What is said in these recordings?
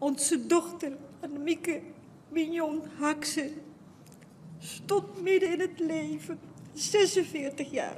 Onze dochter Annemieke Mignon Hakse stond midden in het leven, 46 jaar.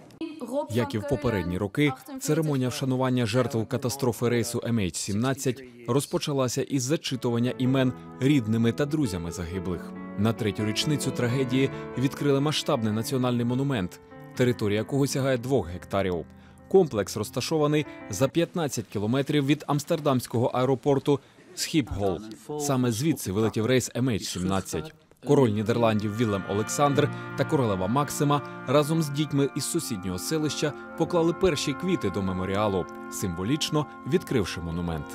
Як і в попередні роки, церемонія вшанування жертв катастрофи рейсу MH17 розпочалася із зачитування імен рідними та друзями загиблих. На третю річницю трагедії відкрили масштабний національний монумент, територія якого сягає двох гектарів. Комплекс розташований за 15 кілометрів від амстердамського аеропорту Схіпгол. Саме звідси вилетів рейс MH17. Король Нідерландів Вілем Олександр та королева Максима разом з дітьми із сусіднього селища поклали перші квіти до меморіалу, символічно відкривши монумент.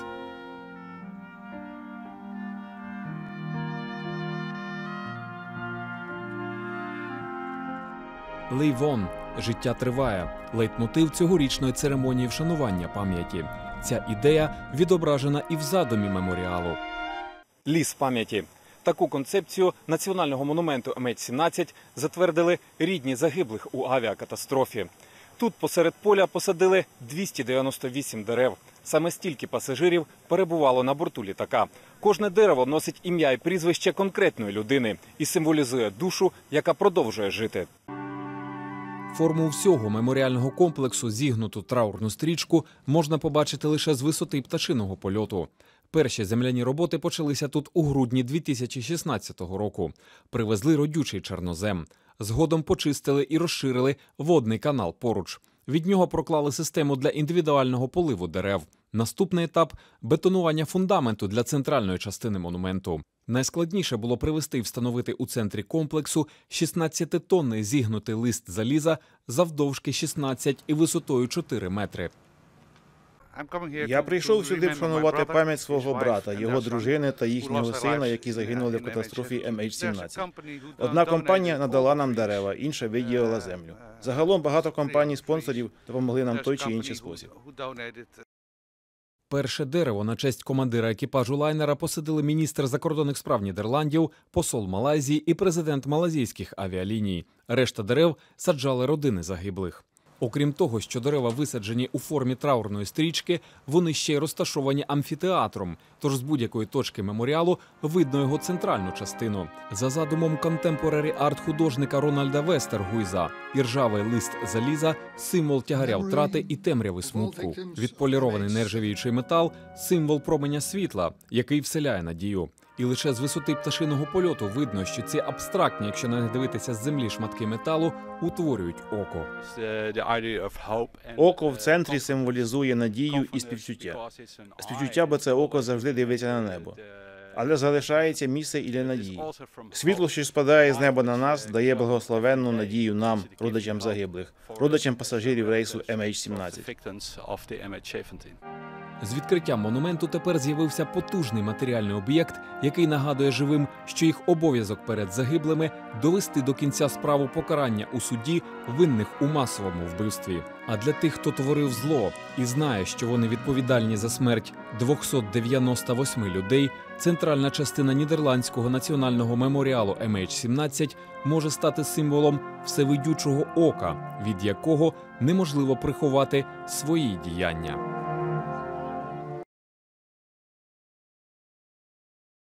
Лейвон життя триває. Лейтмотив цьогорічної церемонії вшанування пам'яті. Ця ідея відображена і в задумі меморіалу. Ліс пам'яті. Таку концепцію національного монументу МХ-17 затвердили рідні загиблих у авіакатастрофі. Тут посеред поля посадили 298 дерев. Саме стільки пасажирів перебувало на борту літака. Кожне дерево носить ім'я і прізвище конкретної людини і символізує душу, яка продовжує жити. Форму всього меморіального комплексу, зігнуту траурну стрічку, можна побачити лише з висоти пташиного польоту. Перші земляні роботи почалися тут у грудні 2016 року. Привезли родючий чорнозем. Згодом почистили і розширили водний канал поруч. Від нього проклали систему для індивідуального поливу дерев. Наступний етап бетонування фундаменту для центральної частини монументу. Найскладніше було привести і встановити у центрі комплексу 16-тонний зігнутий лист заліза завдовжки 16 і висотою 4 метри. Я прийшов сюди вшанувати пам'ять свого брата, його дружини та їхнього сина, які загинули в катастрофі MH17. Одна компанія надала нам дерева, інша виділила землю. Загалом багато компаній спонсорів допомогли нам той чи інший спосіб. Перше дерево на честь командира екіпажу лайнера посадили міністр закордонних справ Нідерландів, посол Малайзії і президент малазійських авіаліній. Решта дерев саджали родини загиблих. Окрім того, що дерева висаджені у формі траурної стрічки, вони ще й розташовані амфітеатром. Тож з будь-якої точки меморіалу видно його центральну частину. За задумом контемпорарі арт-художника Рональда Вестергуйза, іржавий лист заліза символ тягаря втрати і темряви смутку. Відполірований нержавіючий метал символ променя світла, який вселяє надію. І лише з висоти пташиного польоту видно, що ці абстрактні, якщо них дивитися з землі шматки металу, утворюють око. Око в центрі символізує надію і співчуття. Співчуття, бо це око завжди дивиться на небо. Але залишається місце і для надії. Світло, що спадає з неба на нас, дає благословенну надію нам, родичам загиблих, родичам пасажирів рейсу MH17. З відкриттям монументу тепер з'явився потужний матеріальний об'єкт, який нагадує живим, що їх обов'язок перед загиблими довести до кінця справу покарання у суді винних у масовому вбивстві. А для тих, хто творив зло і знає, що вони відповідальні за смерть 298 людей, центральна частина нідерландського національного меморіалу MH17 може стати символом всевидючого ока, від якого неможливо приховати свої діяння.